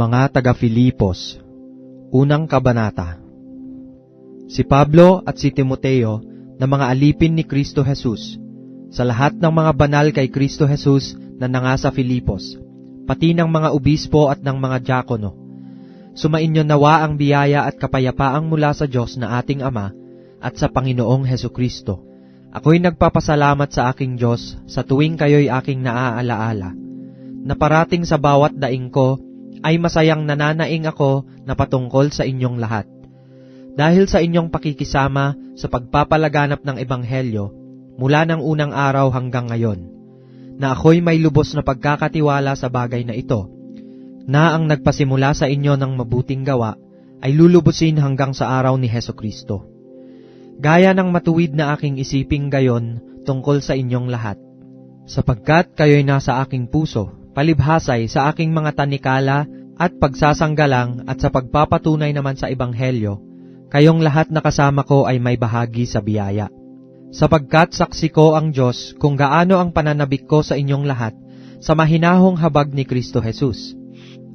Mga taga-Filipos Unang Kabanata Si Pablo at si Timoteo na mga alipin ni Kristo Jesus sa lahat ng mga banal kay Kristo Jesus na nanga sa Filipos, pati ng mga obispo at ng mga diakono. Sumainyo nawa ang biyaya at kapayapaang mula sa Diyos na ating Ama at sa Panginoong Heso Kristo. Ako'y nagpapasalamat sa aking Diyos sa tuwing kayo'y aking naaalaala, na parating sa bawat daing ko ay masayang nananaing ako na patungkol sa inyong lahat. Dahil sa inyong pakikisama sa pagpapalaganap ng Ebanghelyo, mula ng unang araw hanggang ngayon, na ako'y may lubos na pagkakatiwala sa bagay na ito, na ang nagpasimula sa inyo ng mabuting gawa ay lulubusin hanggang sa araw ni Heso Kristo. Gaya ng matuwid na aking isiping gayon tungkol sa inyong lahat, sapagkat kayo'y nasa aking puso, palibhasay sa aking mga tanikala at pagsasanggalang at sa pagpapatunay naman sa Ebanghelyo, kayong lahat na kasama ko ay may bahagi sa biyaya. Sapagkat saksi ko ang Diyos kung gaano ang pananabik ko sa inyong lahat sa mahinahong habag ni Kristo Jesus.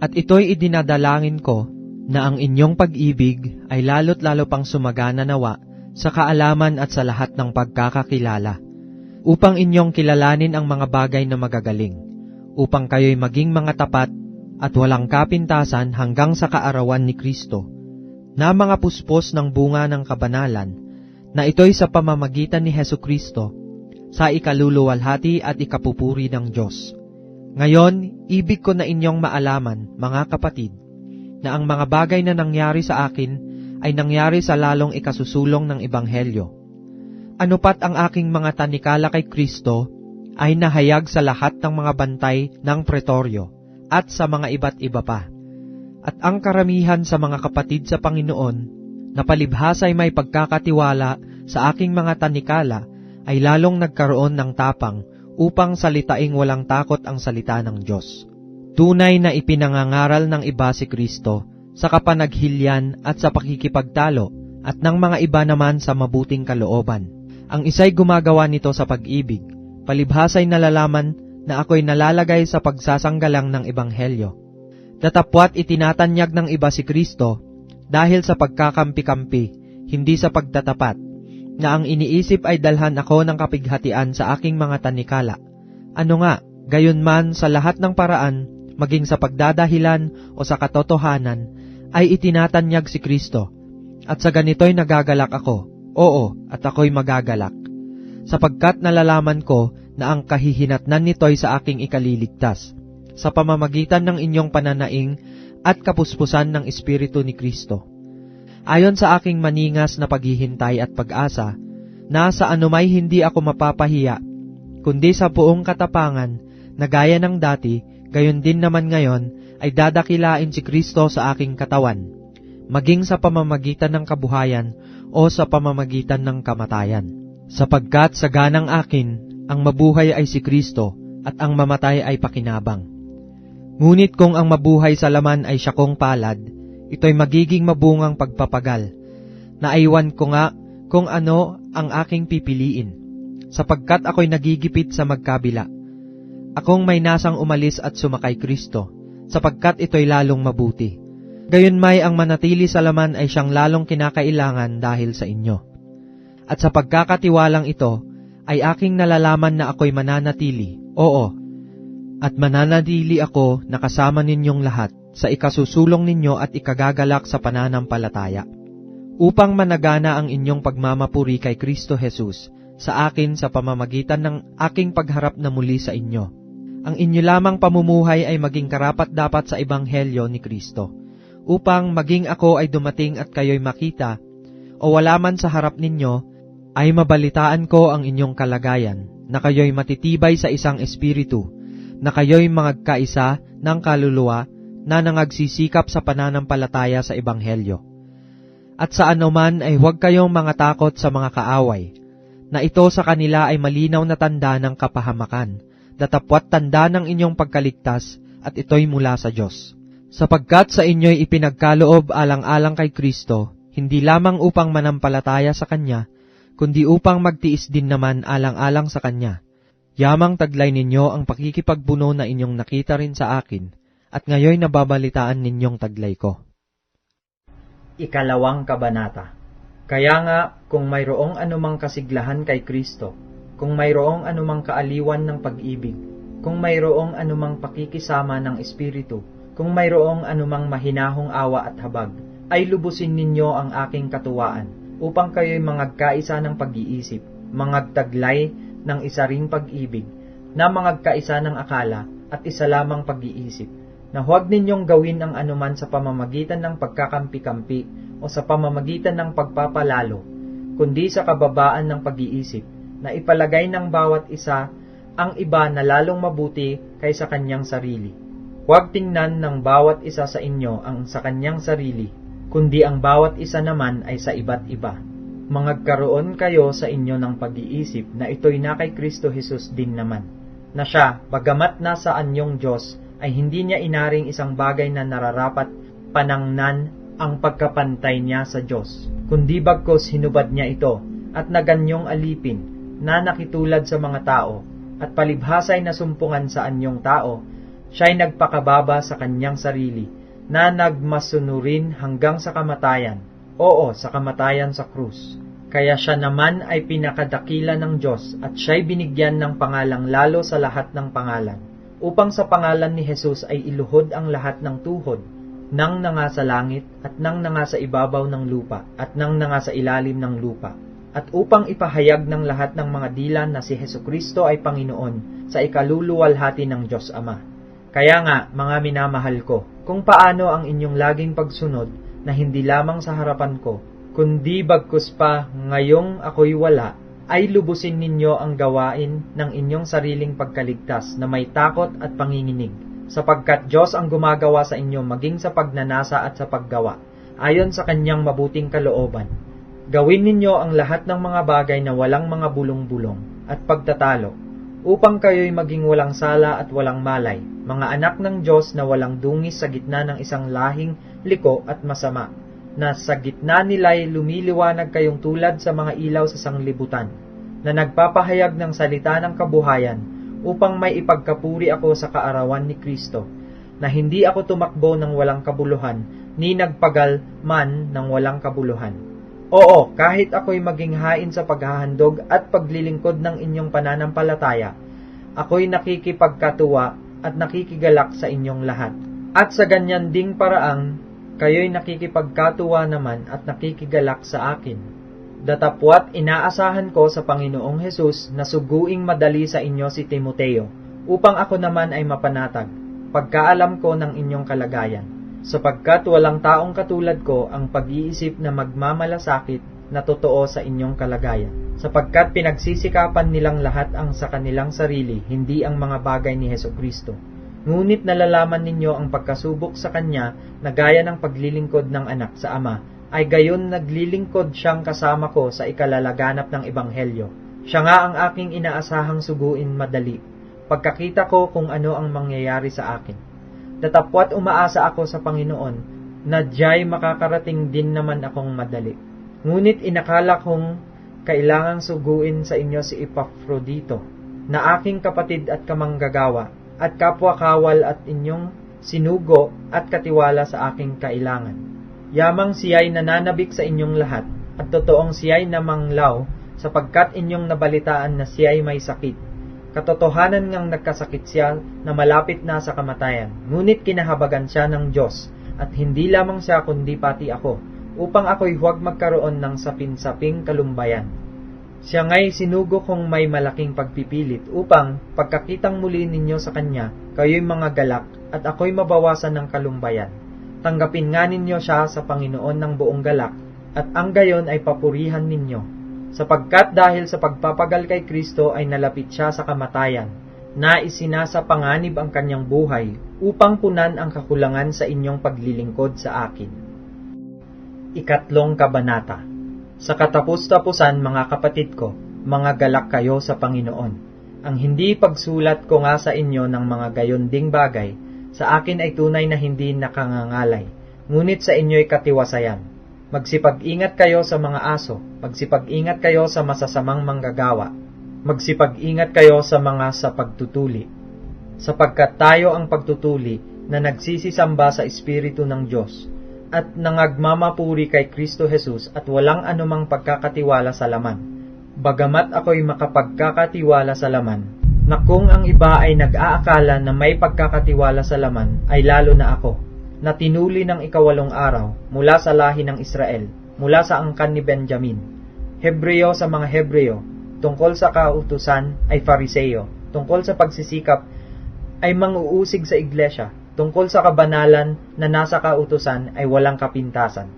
At ito'y idinadalangin ko na ang inyong pag-ibig ay lalo't lalo pang sumagana nawa sa kaalaman at sa lahat ng pagkakakilala, upang inyong kilalanin ang mga bagay na magagaling, upang kayo'y maging mga tapat at walang kapintasan hanggang sa kaarawan ni Kristo, na mga puspos ng bunga ng kabanalan, na ito'y sa pamamagitan ni Heso Kristo, sa ikaluluwalhati at ikapupuri ng Diyos. Ngayon, ibig ko na inyong maalaman, mga kapatid, na ang mga bagay na nangyari sa akin ay nangyari sa lalong ikasusulong ng Ebanghelyo. Ano pat ang aking mga tanikala kay Kristo ay nahayag sa lahat ng mga bantay ng pretoryo at sa mga iba't iba pa. At ang karamihan sa mga kapatid sa Panginoon na palibhasay may pagkakatiwala sa aking mga tanikala ay lalong nagkaroon ng tapang upang salitaing walang takot ang salita ng Diyos. Tunay na ipinangangaral ng iba si Kristo sa kapanaghilyan at sa pakikipagtalo at ng mga iba naman sa mabuting kalooban. Ang isa'y gumagawa nito sa pag-ibig, palibhasay nalalaman na ako'y nalalagay sa pagsasanggalang ng Ebanghelyo. Datapwat itinatanyag ng iba si Kristo dahil sa pagkakampi-kampi, hindi sa pagtatapat, na ang iniisip ay dalhan ako ng kapighatian sa aking mga tanikala. Ano nga, gayon man sa lahat ng paraan, maging sa pagdadahilan o sa katotohanan, ay itinatanyag si Kristo. At sa ganito'y nagagalak ako, oo, at ako'y magagalak. Sapagkat nalalaman ko na ang kahihinatnan nito'y sa aking ikaliligtas, sa pamamagitan ng inyong pananaing at kapuspusan ng Espiritu ni Kristo. Ayon sa aking maningas na paghihintay at pag-asa, na sa anumay hindi ako mapapahiya, kundi sa buong katapangan, na gaya ng dati, gayon din naman ngayon, ay dadakilain si Kristo sa aking katawan, maging sa pamamagitan ng kabuhayan o sa pamamagitan ng kamatayan. Sapagkat sa ganang akin, ang mabuhay ay si Kristo at ang mamatay ay pakinabang. Ngunit kung ang mabuhay sa laman ay siya kong palad, ito'y magiging mabungang pagpapagal. Naiwan ko nga kung ano ang aking pipiliin, sapagkat ako'y nagigipit sa magkabila. Akong may nasang umalis at sumakay Kristo, sapagkat ito'y lalong mabuti. Gayon may ang manatili sa laman ay siyang lalong kinakailangan dahil sa inyo. At sa pagkakatiwalang ito, ay aking nalalaman na ako'y mananatili, oo, at mananatili ako na kasama ninyong lahat sa ikasusulong ninyo at ikagagalak sa pananampalataya, upang managana ang inyong pagmamapuri kay Kristo Jesus sa akin sa pamamagitan ng aking pagharap na muli sa inyo. Ang inyo lamang pamumuhay ay maging karapat-dapat sa Ebanghelyo ni Kristo, upang maging ako ay dumating at kayo'y makita, o wala man sa harap ninyo, ay mabalitaan ko ang inyong kalagayan, na kayo'y matitibay sa isang espiritu, na kayo'y magkaisa ng kaluluwa na nangagsisikap sa pananampalataya sa Ebanghelyo. At sa anuman ay huwag kayong mga takot sa mga kaaway, na ito sa kanila ay malinaw na tanda ng kapahamakan, datapwat tanda ng inyong pagkaligtas at ito'y mula sa Diyos. Sapagkat sa inyo'y ipinagkaloob alang-alang kay Kristo, hindi lamang upang manampalataya sa Kanya, kundi upang magtiis din naman alang-alang sa Kanya. Yamang taglay ninyo ang pakikipagbuno na inyong nakita rin sa akin, at ngayoy nababalitaan ninyong taglay ko. Ikalawang Kabanata Kaya nga, kung mayroong anumang kasiglahan kay Kristo, kung mayroong anumang kaaliwan ng pag-ibig, kung mayroong anumang pakikisama ng Espiritu, kung mayroong anumang mahinahong awa at habag, ay lubusin ninyo ang aking katuwaan, upang kayo'y mangagkaisa ng pag-iisip, mangagtaglay ng isa ring pag-ibig, na mangagkaisa ng akala at isa lamang pag-iisip, na huwag ninyong gawin ang anuman sa pamamagitan ng pagkakampi-kampi o sa pamamagitan ng pagpapalalo, kundi sa kababaan ng pag-iisip, na ipalagay ng bawat isa ang iba na lalong mabuti kaysa kanyang sarili. Huwag tingnan ng bawat isa sa inyo ang sa kanyang sarili, kundi ang bawat isa naman ay sa iba't iba. Mangagkaroon kayo sa inyo ng pag-iisip na ito'y na kay Kristo Jesus din naman, na siya, bagamat nasa anyong Diyos, ay hindi niya inaring isang bagay na nararapat panangnan ang pagkapantay niya sa Diyos, kundi bagkos hinubad niya ito at naganyong alipin na nakitulad sa mga tao at palibhasay na sumpungan sa anyong tao, siya'y nagpakababa sa kanyang sarili na nagmasunurin hanggang sa kamatayan, oo, sa kamatayan sa krus. Kaya siya naman ay pinakadakila ng Diyos at siya'y binigyan ng pangalang lalo sa lahat ng pangalan, upang sa pangalan ni Jesus ay iluhod ang lahat ng tuhod, nang nanga sa langit at nang nanga sa ibabaw ng lupa at nang nanga sa ilalim ng lupa, at upang ipahayag ng lahat ng mga dilan na si Heso Kristo ay Panginoon sa ikaluluwalhati ng Diyos Ama. Kaya nga, mga minamahal ko, kung paano ang inyong laging pagsunod na hindi lamang sa harapan ko, kundi bagkus pa ngayong ako'y wala, ay lubusin ninyo ang gawain ng inyong sariling pagkaligtas na may takot at panginginig, sapagkat Diyos ang gumagawa sa inyo maging sa pagnanasa at sa paggawa, ayon sa kanyang mabuting kalooban. Gawin ninyo ang lahat ng mga bagay na walang mga bulong-bulong at pagtatalo, upang kayo'y maging walang sala at walang malay, mga anak ng Diyos na walang dungis sa gitna ng isang lahing liko at masama, na sa gitna nila'y lumiliwanag kayong tulad sa mga ilaw sa sanglibutan, na nagpapahayag ng salita ng kabuhayan, upang may ipagkapuri ako sa kaarawan ni Kristo, na hindi ako tumakbo ng walang kabuluhan, ni nagpagal man ng walang kabuluhan. Oo, kahit ako'y maging hain sa paghahandog at paglilingkod ng inyong pananampalataya, ako'y nakikipagkatuwa at nakikigalak sa inyong lahat. At sa ganyan ding paraang, kayo'y nakikipagkatuwa naman at nakikigalak sa akin. Datapwat inaasahan ko sa Panginoong Hesus na suguing madali sa inyo si Timoteo, upang ako naman ay mapanatag, pagkaalam ko ng inyong kalagayan sapagkat walang taong katulad ko ang pag-iisip na magmamalasakit na totoo sa inyong kalagayan, sapagkat pinagsisikapan nilang lahat ang sa kanilang sarili, hindi ang mga bagay ni Heso Kristo. Ngunit nalalaman ninyo ang pagkasubok sa Kanya na gaya ng paglilingkod ng anak sa Ama, ay gayon naglilingkod siyang kasama ko sa ikalalaganap ng Ebanghelyo. Siya nga ang aking inaasahang suguin madali, pagkakita ko kung ano ang mangyayari sa akin datapwat umaasa ako sa Panginoon na diyay makakarating din naman akong madali. Ngunit inakala kong kailangang suguin sa inyo si Epaphrodito, na aking kapatid at kamanggagawa, at kapwa-kawal at inyong sinugo at katiwala sa aking kailangan. Yamang siya'y nananabik sa inyong lahat, at totoong siya'y namanglaw, sapagkat inyong nabalitaan na siya'y may sakit Katotohanan ngang nagkasakit siya na malapit na sa kamatayan, ngunit kinahabagan siya ng Diyos, at hindi lamang siya kundi pati ako, upang ako'y huwag magkaroon ng sapin-saping kalumbayan. Siya nga'y sinugo kong may malaking pagpipilit upang pagkakitang muli ninyo sa kanya, kayo'y mga galak at ako'y mabawasan ng kalumbayan. Tanggapin nga ninyo siya sa Panginoon ng buong galak at ang gayon ay papurihan ninyo sapagkat dahil sa pagpapagal kay Kristo ay nalapit siya sa kamatayan, na isinasa panganib ang kanyang buhay upang punan ang kakulangan sa inyong paglilingkod sa akin. Ikatlong Kabanata Sa katapus-tapusan mga kapatid ko, mga galak kayo sa Panginoon. Ang hindi pagsulat ko nga sa inyo ng mga gayon ding bagay, sa akin ay tunay na hindi nakangangalay, ngunit sa inyo'y katiwasayan Magsipag-ingat kayo sa mga aso, magsipag-ingat kayo sa masasamang manggagawa, magsipag-ingat kayo sa mga sa pagtutuli. Sapagkat tayo ang pagtutuli, na nagsisisamba sa Espiritu ng Diyos at nangagmamapuri kay Kristo Jesus at walang anumang pagkakatiwala sa laman. Bagamat ako'y makapagkakatiwala sa laman, na kung ang iba ay nag-aakala na may pagkakatiwala sa laman, ay lalo na ako, na tinuli ng ikawalong araw mula sa lahi ng Israel, mula sa angkan ni Benjamin. Hebreo sa mga Hebreo, tungkol sa kautusan ay Fariseo, tungkol sa pagsisikap ay manguusig sa iglesia, tungkol sa kabanalan na nasa kautusan ay walang kapintasan.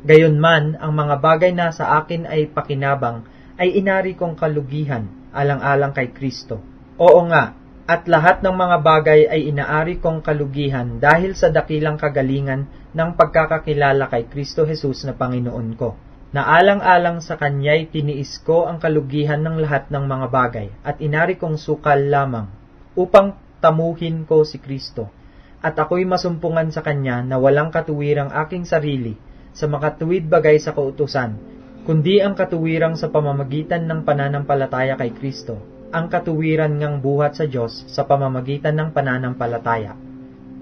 Gayunman, ang mga bagay na sa akin ay pakinabang ay inari kong kalugihan alang-alang kay Kristo. Oo nga, at lahat ng mga bagay ay inaari kong kalugihan dahil sa dakilang kagalingan ng pagkakakilala kay Kristo Jesus na Panginoon ko. Naalang-alang sa Kanya'y tiniis ko ang kalugihan ng lahat ng mga bagay at inari kong sukal lamang upang tamuhin ko si Kristo. At ako'y masumpungan sa Kanya na walang katuwirang aking sarili sa makatuwid bagay sa kautusan, kundi ang katuwirang sa pamamagitan ng pananampalataya kay Kristo, ang katuwiran ngang buhat sa Diyos sa pamamagitan ng pananampalataya,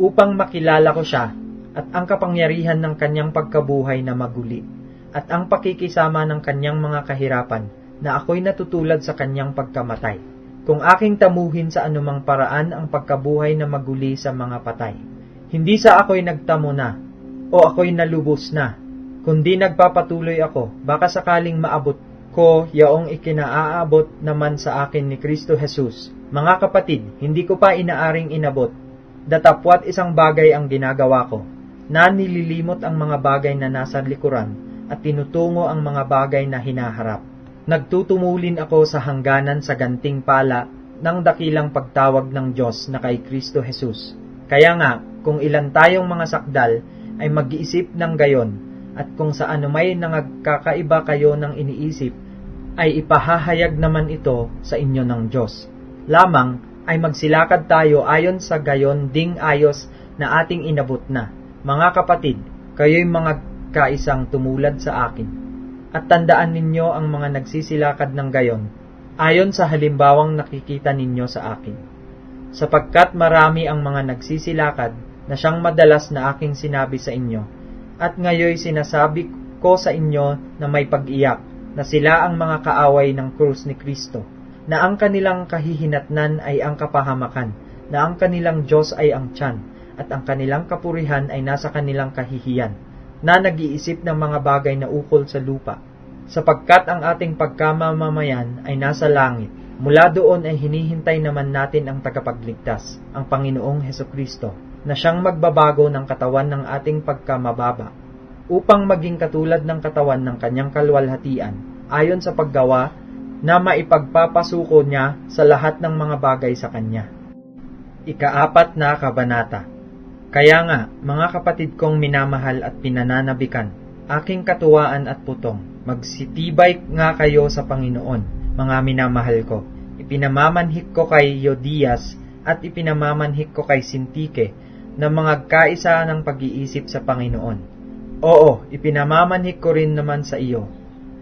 upang makilala ko siya at ang kapangyarihan ng kanyang pagkabuhay na maguli, at ang pakikisama ng kanyang mga kahirapan na ako'y natutulad sa kanyang pagkamatay, kung aking tamuhin sa anumang paraan ang pagkabuhay na maguli sa mga patay. Hindi sa ako'y nagtamo na, o ako'y nalubos na, kundi nagpapatuloy ako, baka sakaling maabot ko yaong ikinaaabot naman sa akin ni Kristo Jesus. Mga kapatid, hindi ko pa inaaring inabot, datapwat isang bagay ang ginagawa ko, na nililimot ang mga bagay na nasa likuran at tinutungo ang mga bagay na hinaharap. Nagtutumulin ako sa hangganan sa ganting pala ng dakilang pagtawag ng Diyos na kay Kristo Jesus. Kaya nga, kung ilan tayong mga sakdal ay mag-iisip ng gayon, at kung sa anumay nangagkakaiba kayo ng iniisip, ay ipahahayag naman ito sa inyo ng Diyos. Lamang ay magsilakad tayo ayon sa gayon ding ayos na ating inabot na. Mga kapatid, kayo'y mga kaisang tumulad sa akin. At tandaan ninyo ang mga nagsisilakad ng gayon, ayon sa halimbawang nakikita ninyo sa akin. Sapagkat marami ang mga nagsisilakad na siyang madalas na aking sinabi sa inyo, at ngayoy sinasabi ko sa inyo na may pag-iyak, na sila ang mga kaaway ng krus ni Kristo, na ang kanilang kahihinatnan ay ang kapahamakan, na ang kanilang Diyos ay ang tiyan, at ang kanilang kapurihan ay nasa kanilang kahihiyan, na nag-iisip ng mga bagay na ukol sa lupa, sapagkat ang ating pagkamamamayan ay nasa langit. Mula doon ay hinihintay naman natin ang tagapagligtas, ang Panginoong Heso Kristo, na siyang magbabago ng katawan ng ating pagkamababa, upang maging katulad ng katawan ng kanyang kalwalhatian, ayon sa paggawa na maipagpapasuko niya sa lahat ng mga bagay sa kanya. Ikaapat na kabanata Kaya nga, mga kapatid kong minamahal at pinananabikan, aking katuwaan at putong, magsitibay nga kayo sa Panginoon, mga minamahal ko. Ipinamamanhik ko kay Yodias at ipinamamanhik ko kay Sintike na mga kaisa ng pag-iisip sa Panginoon. Oo, ipinamamanhik ko rin naman sa iyo.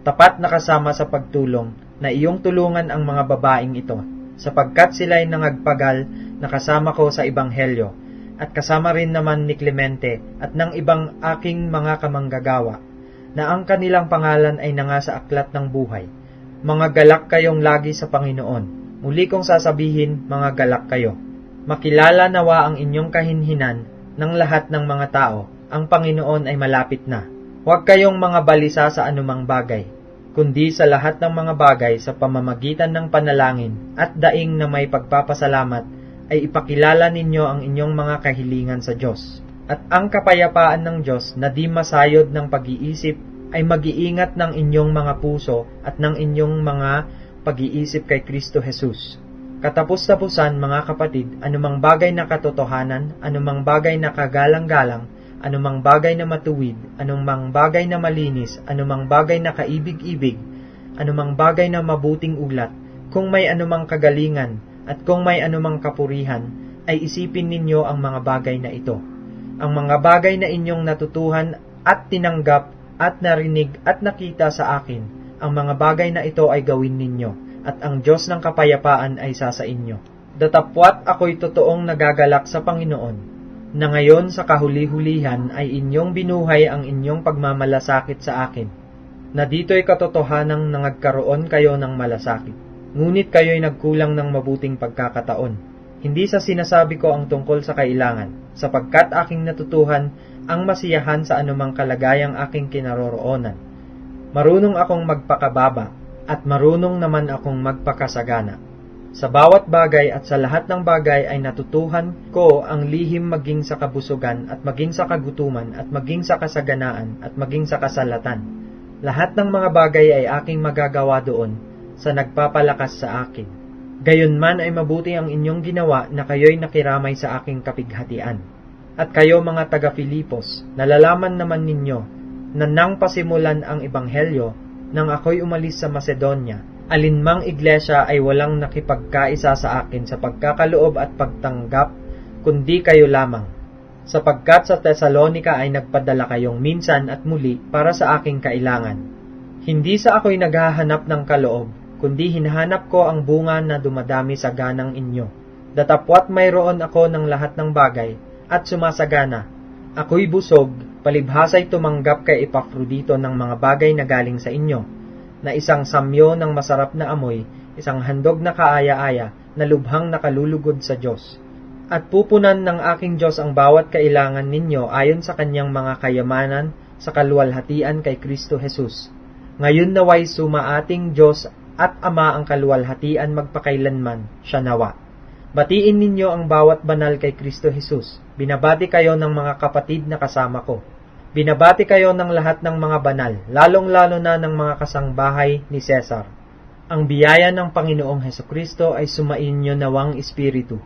Tapat na kasama sa pagtulong na iyong tulungan ang mga babaeng ito, sapagkat sila'y nangagpagal na kasama ko sa Ebanghelyo, at kasama rin naman ni Clemente at ng ibang aking mga kamanggagawa, na ang kanilang pangalan ay nanga sa aklat ng buhay. Mga galak kayong lagi sa Panginoon. Muli kong sasabihin, mga galak kayo. Makilala nawa ang inyong kahinhinan ng lahat ng mga tao. Ang Panginoon ay malapit na. Huwag kayong mga balisa sa anumang bagay, kundi sa lahat ng mga bagay sa pamamagitan ng panalangin at daing na may pagpapasalamat ay ipakilala ninyo ang inyong mga kahilingan sa Diyos. At ang kapayapaan ng Diyos na di masayod ng pag-iisip ay mag-iingat ng inyong mga puso at ng inyong mga pag-iisip kay Kristo Jesus. Katapos-tapusan mga kapatid, anumang bagay na katotohanan, anumang bagay na kagalang-galang, anumang bagay na matuwid, anumang bagay na malinis, anumang bagay na kaibig-ibig, anumang bagay na mabuting ulat, kung may anumang kagalingan, at kung may anumang kapurihan, ay isipin ninyo ang mga bagay na ito. Ang mga bagay na inyong natutuhan at tinanggap at narinig at nakita sa akin, ang mga bagay na ito ay gawin ninyo, at ang Diyos ng kapayapaan ay sa sa inyo. Datapwat ako'y totoong nagagalak sa Panginoon, na ngayon sa kahuli-hulihan ay inyong binuhay ang inyong pagmamalasakit sa akin, na dito'y katotohanang nangagkaroon kayo ng malasakit. Ngunit kayo'y nagkulang ng mabuting pagkakataon. Hindi sa sinasabi ko ang tungkol sa kailangan, sapagkat aking natutuhan ang masiyahan sa anumang kalagayang aking kinaroroonan. Marunong akong magpakababa, at marunong naman akong magpakasagana. Sa bawat bagay at sa lahat ng bagay ay natutuhan ko ang lihim maging sa kabusugan at maging sa kagutuman at maging sa kasaganaan at maging sa kasalatan. Lahat ng mga bagay ay aking magagawa doon sa nagpapalakas sa akin. Gayunman ay mabuti ang inyong ginawa na kayo'y nakiramay sa aking kapighatian. At kayo mga taga Filipos, nalalaman naman ninyo na nang pasimulan ang ebanghelyo nang ako'y umalis sa Macedonia, alinmang iglesia ay walang nakipagkaisa sa akin sa pagkakaloob at pagtanggap, kundi kayo lamang. Sapagkat sa Tesalonika ay nagpadala kayong minsan at muli para sa aking kailangan. Hindi sa ako'y naghahanap ng kaloob, kundi hinahanap ko ang bunga na dumadami sa ganang inyo. Datapwat mayroon ako ng lahat ng bagay, at sumasagana. Ako'y busog, palibhasay tumanggap kay Epafrodito ng mga bagay na galing sa inyo, na isang samyo ng masarap na amoy, isang handog na kaaya-aya, na lubhang nakalulugod sa Diyos. At pupunan ng aking Diyos ang bawat kailangan ninyo ayon sa kanyang mga kayamanan sa kaluwalhatian kay Kristo Jesus. Ngayon naway sumaating Diyos at Ama ang kaluwalhatian magpakailanman, siya nawa. Batiin ninyo ang bawat banal kay Kristo Jesus. Binabati kayo ng mga kapatid na kasama ko. Binabati kayo ng lahat ng mga banal, lalong-lalo na ng mga kasangbahay ni Cesar. Ang biyaya ng Panginoong Heso Kristo ay sumainyo nawang Espiritu.